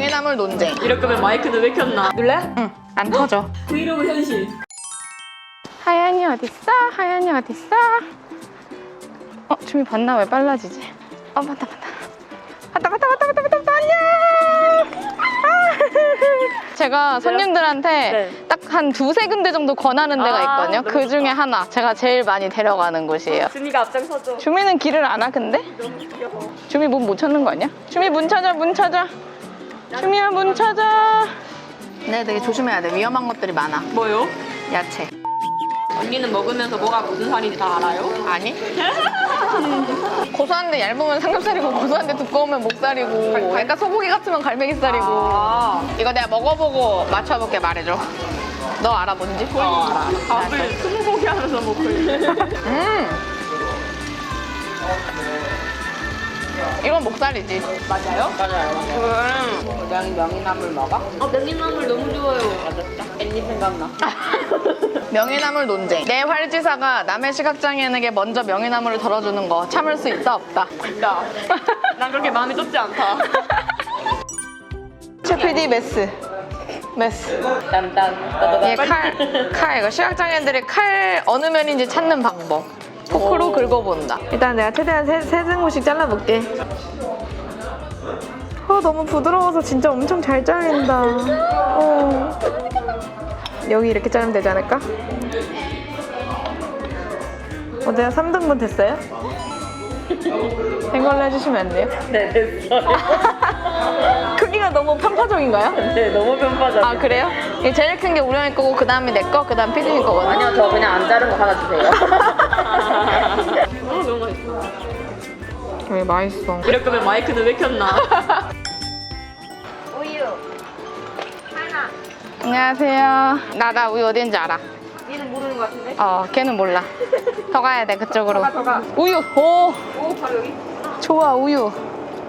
명예나물 논쟁. 이럴 거면 마이크는 왜 켰나? 눌래? 응, 안 터져. 브이로그 현실. 하얀이 어딨어? 하얀이 어딨어? 어, 춤이 봤나? 왜 빨라지지? 어, 맞다, 맞다. 맞다, 맞다, 맞다, 맞다, 맞다, 맞다, 안녕! 아. 제가 손님들한테 네. 딱 한 두세 군데 정도 권하는 데가 아, 있거든요. 너무 그 중에 좋다. 하나. 제가 제일 많이 데려가는 곳이에요. 준이가 앞장서줘. 주미는 길을 안 와, 근데? 너무 귀여워. 주미 문 못 찾는 거 아니야? 주미 문 찾아, 문 찾아. 주미야, 문 찾아. 네, 되게 조심해야 돼. 위험한 것들이 많아. 뭐요? 야채. 언니는 먹으면서 뭐가 무슨 살인지 다 알아요? 아니? 고소한데 얇으면 삼겹살이고 고소한데 두꺼우면 목살이고 약간 소고기 같으면 갈매기살이고 아, 이거 내가 먹어보고 맞춰볼게 말해줘 너 알아 뭔지? 어 알아 밥을 스무고개 하면서 먹고 있네. 음 이건 목살이지 맞아요? 맞아요. 그거는 고양이 명이나물 먹어? 아, 명이나물 너무 좋아요. 맞았다. 앤니 생각나. 명예나물 논쟁 내 활지사가 남의 시각장애인에게 먼저 명예나물을 덜어주는 거 참을 수 있다 없다 진짜. 난 그렇게 마음이 좁지 않다. 최 PD 메스 메스 딴딴. 이게 칼, 칼 이거 시각장애인들이 칼 어느 면인지 찾는 방법. 포크로 긁어본다. 일단 내가 최대한 세, 세 등분씩 잘라볼게. 어, 너무 부드러워서 진짜 엄청 잘 잘린다. 어. 여기 이렇게 자르면 되지 않을까? 어, 내가 3등분 됐어요? 된 걸로 해주시면 안 돼요? 네, 됐어요. 크기가 너무 편파적인가요? 네, 너무 편파적. 아 그래요? 이게 제일 큰 게 우령이 거고 그 다음에 내 거, 그 다음 피디님 거거든요. 아니요, 저 그냥 안 자른 거 하나 주세요. 아, 너무 맛있어. 왜 맛있어? 이럴 거면 마이크는 왜 켰나? 안녕하세요. 나나 우유 어딘지 알아. 얘는 모르는 거 같은데? 어, 걔는 몰라. 더 가야 돼 그쪽으로. 더 가. 우유. 오, 오, 바로 여기? 좋아 우유.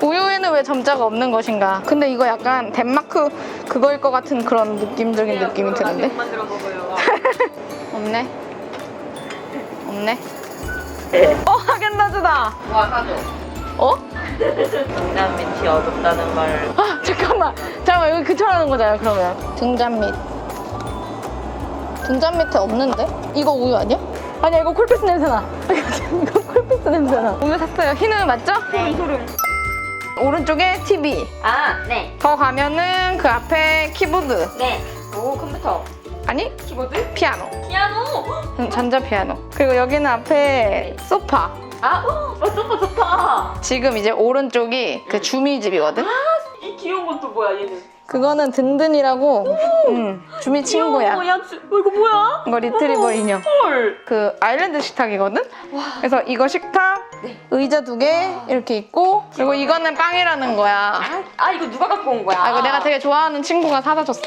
우유에는 왜 점자가 없는 것인가? 근데 이거 약간 덴마크 그거일 것 같은 그런 느낌적인 느낌이 드는데. 만들어 먹어요. 없네. 없네. 어 하겐다즈다. 와, 사줘. 어? 등잔 밑이 어둡다는 말. 아 잠깐만. 잠깐만 여기 그쳐라는 거잖아요 그러면. 등잔 밑. 등잔 밑에 없는데? 이거 우유 아니야? 아니야 이거 콜피스 냄새나. 이거 콜피스 냄새나. 우유 샀어요. 흰 우유 맞죠? 소름, 소름. 오른쪽에 TV. 아, 네. 더 가면은 그 앞에 키보드. 네. 오, 컴퓨터. 아니 키보드? 피아노. 피아노. 음, 전자 피아노. 그리고 여기는 앞에 소파. 아, 어, 소파 좋다. 지금 이제 오른쪽이 그 주미 집이거든. 이 귀여운 건 또 뭐야, 얘는? 그거는 든든이라고. 음, 주미 친구야. 귀여워, 야, 주- 어, 이거 뭐야? 이거 리트리버 인형. 헐. 그 아일랜드 식탁이거든. 그래서 이거 식탁, 네. 의자 두 개 이렇게 있고 그리고 이거는 빵이라는 거야. 아, 아, 이거 누가 갖고 온 거야? 아 이거 내가 되게 좋아하는 친구가 사다 줬어.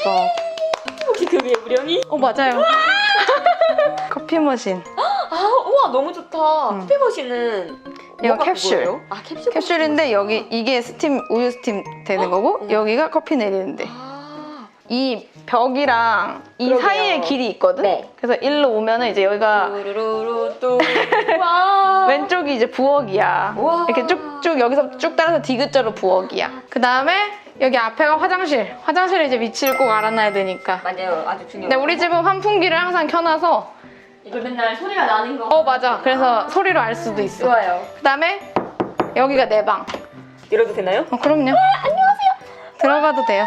우령이? 어 맞아요. 커피 머신. 아, 우와, 너무 좋다. 음. 커피 머신은 이거 뭐가 캡슐. 그거예요? 아, 캡슐. 캡슐인데 여기 이게 스팀 우유 스팀 되는 거고 어. 여기가 커피 내리는데 아. 이 벽이랑 이 그러게요. 사이에 길이 있거든. 네. 그래서 일로 오면은 이제 여기가 뚜루루루 뚜. 와. 왼쪽이 이제 부엌이야. 우와. 이렇게 쭉쭉 여기서 쭉 따라서 디귿자로 부엌이야. 그 다음에 여기 앞에가 화장실. 화장실에 이제 위치를 꼭 알아놔야 되니까. 맞아요. 아주 중요해요. 근데 우리 집은 환풍기를 항상 켜놔서 이거 맨날 소리가 나는 거. 어 맞아. 그래서 소리로 알 수도 있어. 좋아요. 그 다음에 여기가 내 방. 이러도 되나요? 어 그럼요. 들어가도 돼요.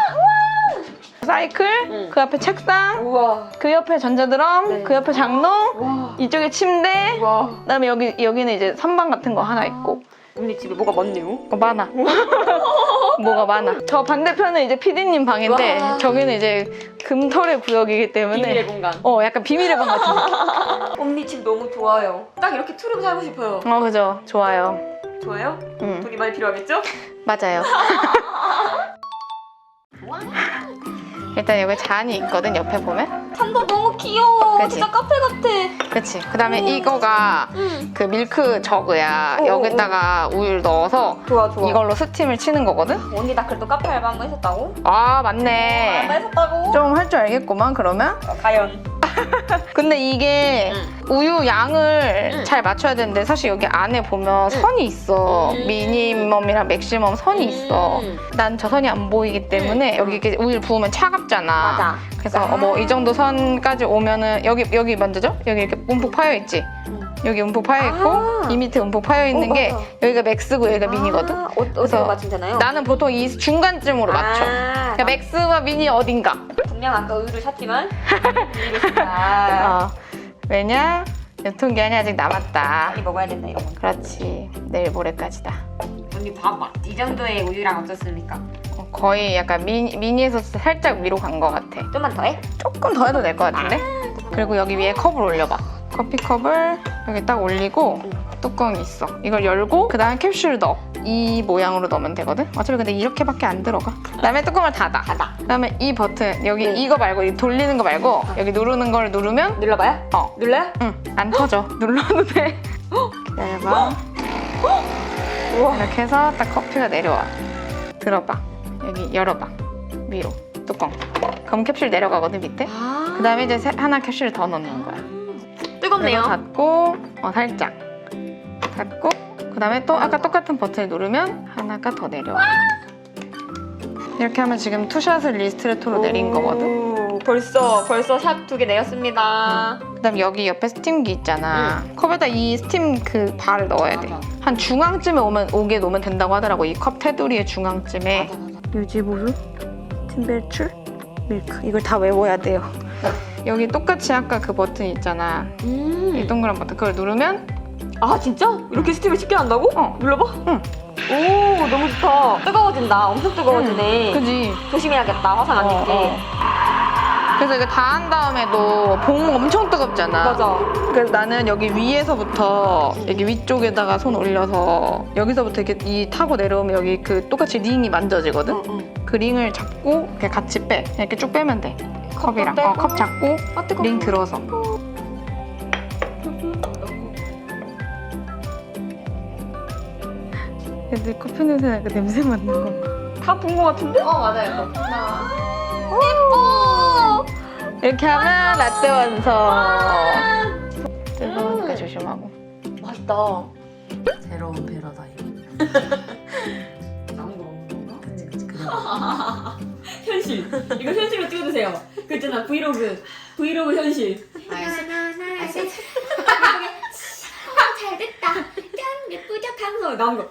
사이클, 응. 그 앞에 책상, 우와. 그 옆에 전자드럼, 네. 그 옆에 장롱, 와. 이쪽에 침대, 와. 그다음에 여기 여기는 이제 선반 같은 거 하나 있고. 언니 집에 뭐가 많네요. 어, 많아. 뭐가 많아. 저 반대편은 이제 PD님 방인데 와. 저기는 이제 금털의 구역이기 때문에 비밀의 공간. 어 약간 비밀의 방 같은 느낌. 언니 집 너무 좋아요. 딱 이렇게 투룸 살고 싶어요. 어 그죠. 좋아요. 좋아요? 응 돈이 많이 필요하겠죠? 맞아요. 일단 여기 잔이 있거든 옆에 보면. 산도 너무 귀여워. 그치? 진짜 카페 같아. 그치. 그 다음에 이거가 응. 그 밀크 저그야. 어, 여기다가 우유를 넣어서 좋아 좋아. 이걸로 스팀을 치는 거거든. 언니 나 그래도 카페 알바 한 번 했었다고? 아 알바 맞네. 했었다고? 좀 할 줄 알겠구만 그러면. 어, 과연. 근데 이게 우유 양을 응. 잘 맞춰야 되는데 사실 여기 안에 보면 선이 있어. 음. 미니멈이랑 맥시멈 선이 음. 있어. 난저 선이 안 보이기 때문에 여기 이렇게 우유를 부으면 차갑잖아. 맞아. 그래서 뭐 이 정도 선까지 오면은 여기 여기 먼저죠? 여기 이렇게 움푹 파여 있지. 여기 움푹 파여 있고 아. 이 밑에 움푹 파여 있는 어, 게 맞아. 여기가 맥스고 여기가 미니거든. 아, 어, 그래서 어디서 되나요? 나는 보통 이 중간쯤으로 맞춰. 아, 그러니까 맥스와 미니 어딘가. 분명 아까 우유를 샀지만 미니를 샀다. 어. 왜냐? 유통기한이 아직 남았다. 빨리 먹어야 된다 이런 거. 그렇지. 내일 모레까지다. 언니 봐봐. 이 정도의 우유랑 어떻습니까? 어, 거의 약간 미니, 미니에서 살짝 위로 간 것 같아. 좀만 더 해? 조금 더 해도 될 것 같은데? 그리고 여기 위에 컵을 올려봐. 커피컵을 여기 딱 올리고 뚜껑이 있어. 이걸 열고 그 다음에 캡슐을 넣어. 이 모양으로 넣으면 되거든? 어차피 근데 이렇게밖에 안 들어가. 그 다음에 뚜껑을 닫아. 닫아. 그 다음에 이 버튼, 여기 네. 이거 말고 이 돌리는 거 말고 여기 누르는 걸 누르면 눌러봐요? 어, 눌러요? 응, 안 터져. 눌러도 돼. 기다려봐. 우와. 이렇게 해서 딱 커피가 내려와. 들어봐. 여기 열어봐. 위로. 뚜껑. 그럼 캡슐 내려가거든, 밑에. 아. 그 다음에 이제 세- 하나 캡슐 더 넣는 거야. 뜨겁네요. 닫고, 어, 살짝. 닫고, 그 다음에 또 아까 똑같은 버튼을 누르면 하나가 더 내려와. 이렇게 하면 지금 투샷을 리스트레토로 내린 거거든. 오, 벌써 벌써 샷두개 내었습니다. 그 다음에 여기 옆에 스팀기 있잖아. 컵에다 이 스팀 그 발을 넣어야 돼. 맞아. 한 중앙쯤에 오면, 오게 놓으면 된다고 하더라고. 이 컵 테두리의 중앙쯤에. 유지보수, 팀벨출, 밀크. 이걸 다 외워야 돼요. 여기 똑같이 아까 그 버튼 있잖아. 이 음. 동그란 버튼. 그걸 누르면 아 진짜? 이렇게 스팀을 쉽게 한다고? 어. 눌러봐. 응. 오 너무 좋다. 뜨거워진다. 엄청 뜨거워지네. 그지? 조심해야겠다. 화상 안 어, 입게. 어. 그래서 이거 다 한 다음에도 봉 엄청 뜨겁잖아. 맞아. 그래서 나는 여기 위에서부터 여기 위쪽에다가 손 올려서 여기서부터 이렇게 이 타고 내려오면 여기 그 똑같이 링이 만져지거든. 응, 응. 그 링을 잡고 이렇게 같이 빼. 이렇게 쭉 빼면 돼. 컵이랑 빼고. 어, 컵 잡고 아 뜨거. 링 들어서. 애들 커피 냄새 나니까 냄새 맡는 거. 다 본 거 같은데? 어 맞아요. 예뻐. 이렇게 하면 라떼 완성. 뜨거우니까 조심하고. 맛있다. 새로운 패러다임. 나온 거 먹는 건가? 그치 그치 그래. 현실. 이거 현실로 찍어주세요. 그 있잖아 브이로그. 브이로그 현실. 알겠어. 잘 됐다. 강서 나온 거.